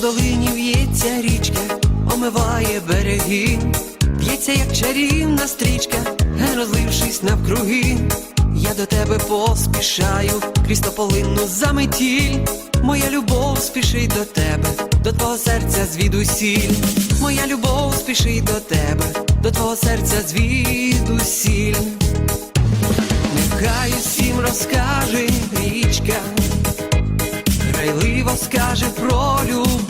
Долині в'ється річка, омиває береги, б'ється, як чарівна стрічка, розлившись навкруги. Я до тебе поспішаю, крізь тополинну заметіль. Моя любов спішить до тебе, до твого серця звідусіль. Моя любов спішить до тебе, до твого серця звідусіль. Нехай усім розкаже річка, грайливо скаже про любов,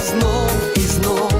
знов і знов.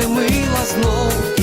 тебе мила знов.